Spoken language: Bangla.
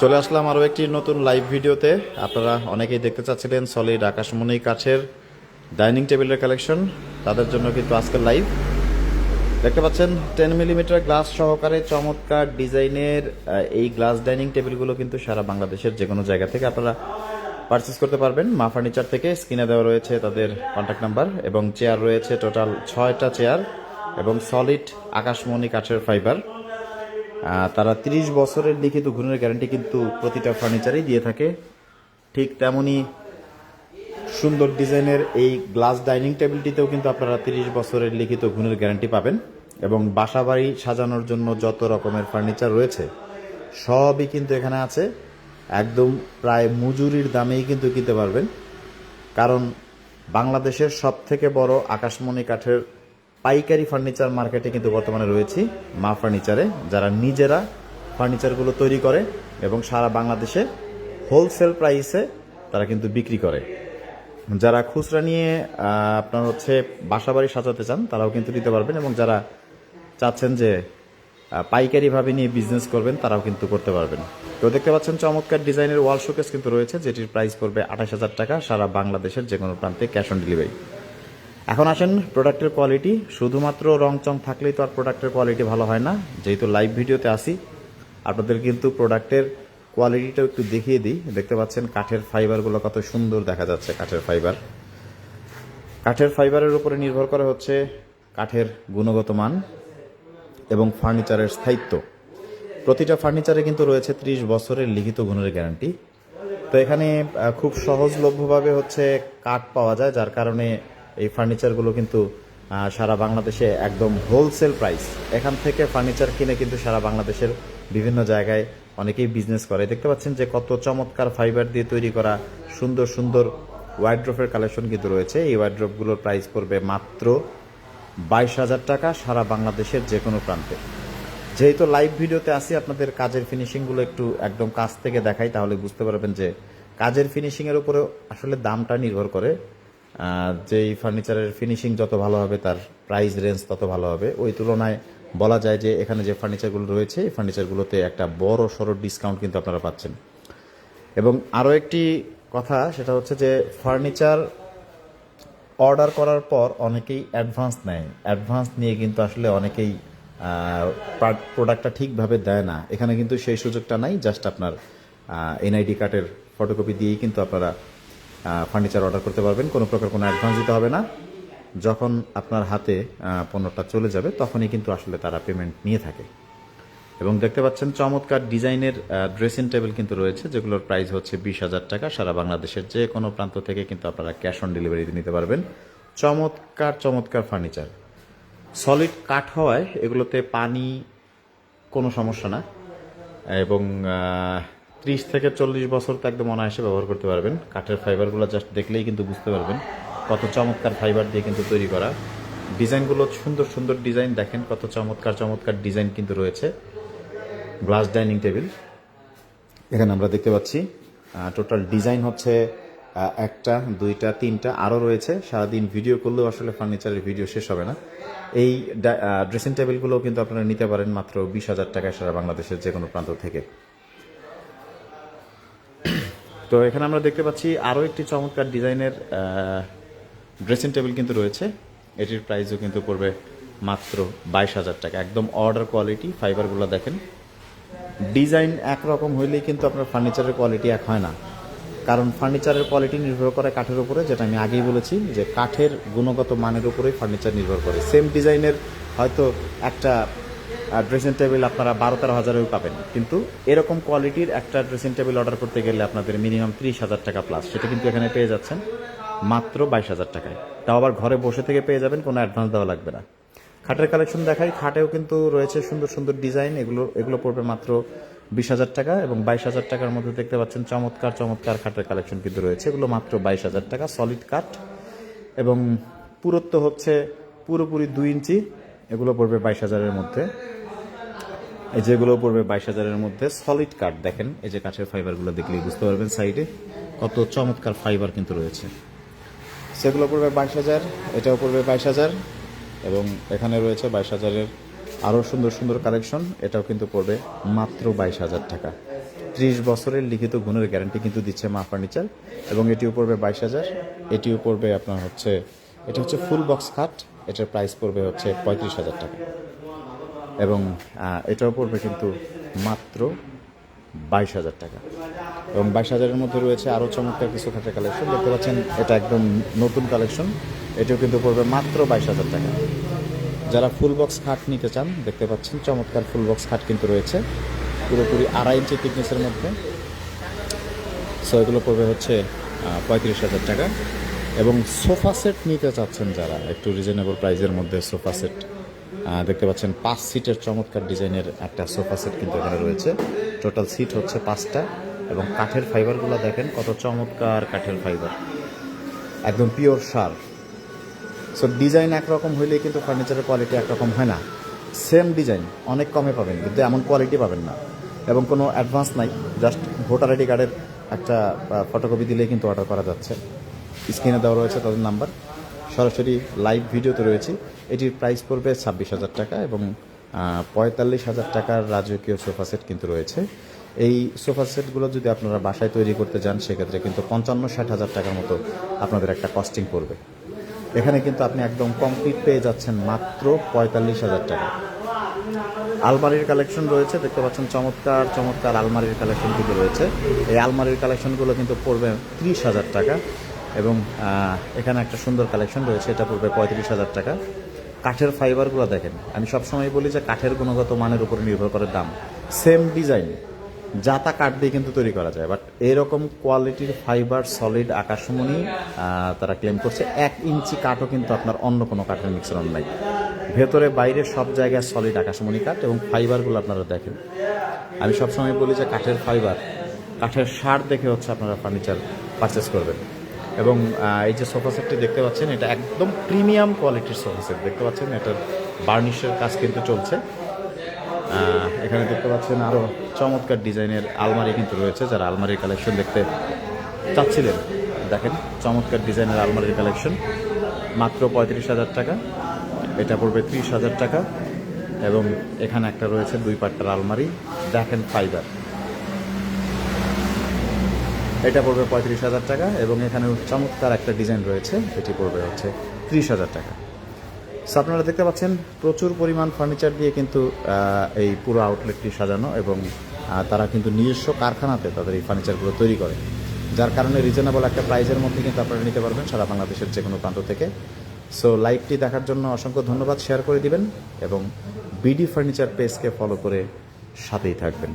চলে আসলাম আরও একটি নতুন লাইভ ভিডিওতে। আপনারা অনেকেই দেখতে চাচ্ছিলেন সলিড আকাশমণি কাঠের ডাইনিং টেবিলের কালেকশন তাদের জন্য কিন্তু আজকের লাইভ দেখতে পাচ্ছেন টেন মিলিমিটার গ্লাস সহকারে চমৎকার ডিজাইনের এই গ্লাস ডাইনিং টেবিলগুলো কিন্তু সারা বাংলাদেশের যে কোনো জায়গা থেকে আপনারা পারচেস করতে পারবেন। মা ফার্নিচার থেকে স্ক্রিনে দেওয়া রয়েছে তাদের কন্ট্যাক্ট নাম্বার এবং চেয়ার রয়েছে টোটাল ছয়টা চেয়ার এবং সলিড আকাশমণি কাঠের ফাইবার তারা 30 বছরের লিখিত ঘুরের গ্যারান্টি কিন্তু প্রতিটা ফার্নিচারেই দিয়ে থাকে। ঠিক তেমনি সুন্দর ডিজাইনের এই গ্লাস ডাইনিং টেবিলটিতেও কিন্তু আপনারা 30 বছরের লিখিত গুণের গ্যারান্টি পাবেন এবং বাসাবাড়ি সাজানোর জন্য যত রকমের ফার্নিচার রয়েছে, সবই কিন্তু এখানে আছে। একদম প্রায় মজুরির দামেই কিন্তু কিনতে পারবেন। কারণ বাংলাদেশের সব থেকে বড় আকাশমণি কাঠের পাইকারি ফার্নিচার মার্কেটে কিন্তু বর্তমানে রয়েছি, মা ফার্নিচারে যারা নিজেরা ফার্নিচারগুলো তৈরি করে এবং সারা বাংলাদেশে হোলসেল প্রাইসে তারা কিন্তু বিক্রি করে। যারা খুচরা নিয়ে আপনার হচ্ছে বাসাবাড়ি সাজাতে চান, তারাও কিন্তু নিতে পারবেন এবং যারা চাচ্ছেন যে পাইকারিভাবে নিয়ে বিজনেস করবেন, তারাও কিন্তু করতে পারবেন। তো দেখতে পাচ্ছেন চমৎকার ডিজাইনের ওয়াল শোকেস কিন্তু রয়েছে, যেটির প্রাইস পড়বে আঠাশ হাজার টাকা সারা বাংলাদেশের যে কোনো প্রান্তে ক্যাশ অন ডেলিভারি এখন আসেন প্রোডাক্টের কোয়ালিটি শুধুমাত্র রং চং থাকলেই তো আর প্রোডাক্টের কোয়ালিটি ভালো হয় না। যেহেতু লাইভ ভিডিওতে আসি, আপনাদের কিন্তু প্রোডাক্টের কোয়ালিটিটাও একটু দেখিয়ে দিই। দেখতে পাচ্ছেন কাঠের ফাইবারগুলো কত সুন্দর দেখা যাচ্ছে কাঠের ফাইবার কাঠের ফাইবারের উপরে নির্ভর করে হচ্ছে কাঠের গুণগত মান এবং ফার্নিচারের স্থায়িত্ব। প্রতিটা ফার্নিচারে কিন্তু রয়েছে ত্রিশ বছরের লিখিত গুণের গ্যারান্টি তো এখানে খুব সহজলভ্যভাবে হচ্ছে কাঠ পাওয়া যায়, যার কারণে এই ফার্নিচারগুলো কিন্তু সারা বাংলাদেশে একদম হোলসেল প্রাইস এখান থেকে ফার্নিচার কিনে কিন্তু সারা বাংলাদেশের বিভিন্ন জায়গায় অনেকেই বিজনেস করে। দেখতে পাচ্ছেন যে কত চমৎকার ফাইবার দিয়ে তৈরি করা সুন্দর সুন্দর ওয়াইড্রোফের কালেকশন কিন্তু রয়েছে। এই ওয়াইড্রোপগুলোর প্রাইস পড়বে মাত্র বাইশ হাজার টাকা সারা বাংলাদেশের যে কোনো প্রান্তে। যেহেতু লাইভ ভিডিওতে আসি আপনাদের কাজের ফিনিশিংগুলো একটু একদম কাছ থেকে দেখাই, তাহলে বুঝতে পারবেন যে কাজের ফিনিশিংয়ের উপরে আসলে দামটা নির্ভর করে। যেই ফার্নিচারের ফিনিশিং যত ভালো হবে, তার প্রাইস রেঞ্জ তত ভালো হবে। ওই তুলনায় বলা যায় যে এখানে যে ফার্নিচারগুলো রয়েছে, এই ফার্নিচারগুলোতে একটা বড় সড়ো ডিসকাউন্ট কিন্তু আপনারা পাচ্ছেন। এবং আরও একটি কথা, সেটা হচ্ছে যে ফার্নিচার অর্ডার করার পর অনেকেই অ্যাডভান্স নেয়। অ্যাডভান্স নিয়ে কিন্তু আসলে অনেকেই প্রোডাক্টটা ঠিকভাবে দেয় না। এখানে কিন্তু সেই সুযোগটা নাই জাস্ট আপনার এনআইডি কার্ডের ফটোকপি দিয়েই কিন্তু আপনারা ফার্নিচার অর্ডার করতে পারবেন। কোনো প্রকার কোনো অ্যাডভান্স দিতে হবে না। যখন আপনার হাতে পণ্যটা চলে যাবে, তখনই কিন্তু আসলে তারা পেমেন্ট নিয়ে থাকে। এবং দেখতে পাচ্ছেন চমৎকার ডিজাইনের ড্রেসিং টেবিল কিন্তু রয়েছে, যেগুলোর প্রাইস হচ্ছে বিশ হাজার টাকা। সারা বাংলাদেশের যে কোনো প্রান্ত থেকে কিন্তু আপনারা ক্যাশ অন ডেলিভারিতে নিতে পারবেন। চমৎকার চমৎকার ফার্নিচার সলিড কাঠ হওয়ায় এগুলোতে পানি কোনো সমস্যা না। এবং ত্রিশ থেকে চল্লিশ বছর তো একদম অনায়াসে ব্যবহার করতে পারবেন। কাঠের ফাইবারগুলো জাস্ট দেখলেই কিন্তু বুঝতে পারবেন কত চমৎকার ফাইবার দিয়ে কিন্তু তৈরি করা। ডিজাইনগুলো সুন্দর সুন্দর ডিজাইন দেখেন কত চমৎকার চমৎকার ডিজাইন কিন্তু রয়েছে। গ্লাস ডাইনিং টেবিল এখানে আমরা দেখতে পাচ্ছি টোটাল ডিজাইন হচ্ছে একটা, দুইটা, তিনটা আরও রয়েছে। সারাদিন ভিডিও করলেও আসলে ফার্নিচারের ভিডিও শেষ হবে না। এই ড্রেসিং টেবিলগুলো কিন্তু আপনারা নিতে পারেন মাত্র বিশ হাজার টাকায় সারা বাংলাদেশের যে কোনো প্রান্ত থেকে। তো এখানে আমরা দেখতে পাচ্ছি আরও একটি চমৎকার ডিজাইনের ড্রেসিং টেবিল কিন্তু রয়েছে। এটির প্রাইসও কিন্তু পড়বে মাত্র বাইশ হাজার টাকা। একদম অর্ডার কোয়ালিটি ফাইবারগুলো দেখেন। ডিজাইন একরকম হইলেই কিন্তু আপনার ফার্নিচারের কোয়ালিটি এক হয় না। কারণ ফার্নিচারের কোয়ালিটি নির্ভর করে কাঠের উপরে, যেটা আমি আগেই বলেছি যে কাঠের গুণগত মানের উপরেই ফার্নিচার নির্ভর করে। সেম ডিজাইনের হয়তো একটা ড্রেসিং টেবিল আপনারা বারো তেরো হাজারেও পাবেন। কিন্তু এরকম কোয়ালিটির একটা ড্রেসিং টেবিল অর্ডার করতে গেলে আপনাদের মিনিমাম ত্রিশ হাজার টাকা প্লাস সেটা কিন্তু এখানে পেয়ে যাচ্ছেন মাত্র বাইশ হাজার টাকায়। তাও আবার ঘরে বসে থেকে পেয়ে যাবেন, কোনো অ্যাডভান্স দেওয়া লাগবে না। খাটের কালেকশন দেখাই, খাটেও কিন্তু রয়েছে সুন্দর সুন্দর ডিজাইন এগুলো এগুলো পড়বে মাত্র বিশ হাজার টাকা এবং বাইশ হাজার টাকার মধ্যে দেখতে পাচ্ছেন চমৎকার চমৎকার খাটের কালেকশন কিন্তু রয়েছে। এগুলো মাত্র বাইশ হাজার টাকা সলিড কাঠ এবং পুরুত্ব হচ্ছে পুরোপুরি দুই ইঞ্চি। এগুলো পড়বে বাইশ হাজারের মধ্যে। এই যেগুলো পড়বে বাইশ হাজারের মধ্যে সলিড কাঠ দেখেন, এই যে কাঠের ফাইবারগুলো দেখলেই বুঝতে পারবেন সাইডে কত চমৎকার ফাইবার কিন্তু রয়েছে। সেগুলো পড়বে বাইশ হাজার, এটাও পড়বে বাইশ হাজার, এবং এখানে রয়েছে বাইশ হাজারের আরও সুন্দর সুন্দর কালেকশন এটাও কিন্তু পড়বে মাত্র বাইশ হাজার টাকা। ত্রিশ বছরের লিখিত গুণের গ্যারান্টি কিন্তু দিচ্ছে মা ফার্নিচার এবং এটিও পড়বে বাইশ হাজার, এটিও পড়বে আপনার হচ্ছে, এটা হচ্ছে ফুল বক্স খাট এটার প্রাইস পড়বে হচ্ছে পঁয়ত্রিশ হাজার টাকা। এবং এটাও পড়বে কিন্তু মাত্র বাইশ হাজার টাকা। এবং বাইশ হাজারের মধ্যে রয়েছে আরও চমৎকার কিছু খাটের কালেকশন দেখতে পাচ্ছেন, এটা একদম নতুন কালেকশন এটাও কিন্তু পড়বে মাত্র বাইশ হাজার টাকা। যারা ফুল বক্স খাট নিতে চান, দেখতে পাচ্ছেন চমৎকার ফুল বক্স খাট কিন্তু রয়েছে। পুরোপুরি আড়াই ইঞ্চি থিকনেসের মধ্যে। সো এগুলো পড়বে হচ্ছে পঁয়ত্রিশ হাজার টাকা। এবং সোফা সেট নিতে চাচ্ছেন যারা, একটু রিজনেবল প্রাইসের মধ্যে সোফা সেট। দেখতে পাচ্ছেন পাঁচ সিটের চমৎকার ডিজাইনের একটা সোফা সেট কিন্তু এখানে রয়েছে। টোটাল সিট হচ্ছে পাঁচটা এবং কাঠের ফাইবারগুলো দেখেন কত চমৎকার কাঠের ফাইবার। একদম পিওর সার। সো ডিজাইন একরকম হইলে কিন্তু ফার্নিচারের কোয়ালিটি একরকম হয় না। সেম ডিজাইন অনেক কমে পাবেন, কিন্তু এমন কোয়ালিটি পাবেন না। এবং কোনো অ্যাডভান্স নাই জাস্ট ভোটার আইডি কার্ডের একটা ফটোকপি দিলেই কিন্তু অর্ডার করা যাচ্ছে। স্ক্রিনে দেওয়া রয়েছে তাদের নাম্বার সরাসরি লাইভ ভিডিওতে রয়েছে। এটির প্রাইস পড়বে ছাব্বিশ হাজার টাকা এবং পঁয়তাল্লিশ হাজার টাকার রাজকীয় সোফা সেট কিন্তু রয়েছে। এই সোফা সেটগুলো যদি আপনারা বাসায় তৈরি করতে যান, সেক্ষেত্রে কিন্তু পঞ্চান্ন ষাট হাজার টাকার মতো আপনাদের একটা কস্টিং পড়বে। এখানে কিন্তু আপনি একদম কমপ্লিট পেয়ে যাচ্ছেন মাত্র পঁয়তাল্লিশ হাজার টাকা। আলমারির কালেকশন রয়েছে, দেখতে পাচ্ছেন চমৎকার চমৎকার আলমারির কালেকশন কিন্তু রয়েছে। এই আলমারির কালেকশনগুলো কিন্তু পড়বে ত্রিশ হাজার টাকা এবং এখানে একটা সুন্দর কালেকশন রয়েছে, এটা পড়বে পঁয়ত্রিশ হাজার টাকা। কাঠের ফাইবারগুলো দেখেন। আমি সবসময় বলি যে কাঠের গুণগত মানের উপর নির্ভর করে দাম। সেম ডিজাইন যা তা কাঠ দিয়ে কিন্তু তৈরি করা যায় বাট এরকম কোয়ালিটির ফাইবার সলিড আকাশমণি তারা ক্লেম করছে। এক ইঞ্চি কাঠও কিন্তু আপনার অন্য কোনো কাঠের মিশ্রণ নাই। ভেতরে বাইরে সব জায়গায় সলিড আকাশমণি কাঠ এবং ফাইবারগুলো আপনারা দেখেন। আমি সবসময় বলি যে কাঠের ফাইবার কাঠের সার দেখে হচ্ছে আপনারা ফার্নিচার পারচেস করবেন। এবং এই যে সোফা সেটটি দেখতে পাচ্ছেন, এটা একদম প্রিমিয়াম কোয়ালিটির সোফা সেট দেখতে পাচ্ছেন এটার বার্নিশের কাজ কিন্তু চলছে। এখানে দেখতে পাচ্ছেন আরও চমৎকার ডিজাইনের আলমারি কিন্তু রয়েছে, যারা আলমারির কালেকশন দেখতে চাচ্ছিলেন। দেখেন, চমৎকার ডিজাইনের আলমারির কালেকশন মাত্র পঁয়ত্রিশ হাজার টাকা। এটা পড়বে ত্রিশ হাজার টাকা। এবং এখানে একটা রয়েছে দুই পাট্টার আলমারি। দেখেন ফাইবার এটা পড়বে পঁয়ত্রিশ হাজার টাকা এবং এখানে চমৎকার একটা ডিজাইন রয়েছে। এটি পড়বে হচ্ছে ত্রিশ হাজার টাকা। সো আপনারা দেখতে পাচ্ছেন, প্রচুর পরিমাণ ফার্নিচার দিয়ে কিন্তু এই পুরো আউটলেটটি সাজানো এবং তারা কিন্তু নিজস্ব কারখানাতে তাদের এই ফার্নিচারগুলো তৈরি করে। যার কারণে রিজনেবল একটা প্রাইজের মধ্যে কিন্তু আপনারা নিতে পারবেন সারা বাংলাদেশের যে কোনো প্রান্ত থেকে। সো লাইভটি দেখার জন্য অসংখ্য ধন্যবাদ শেয়ার করে দিবেন এবং বিডি ফার্নিচার পেজকে ফলো করে সাথেই থাকবেন।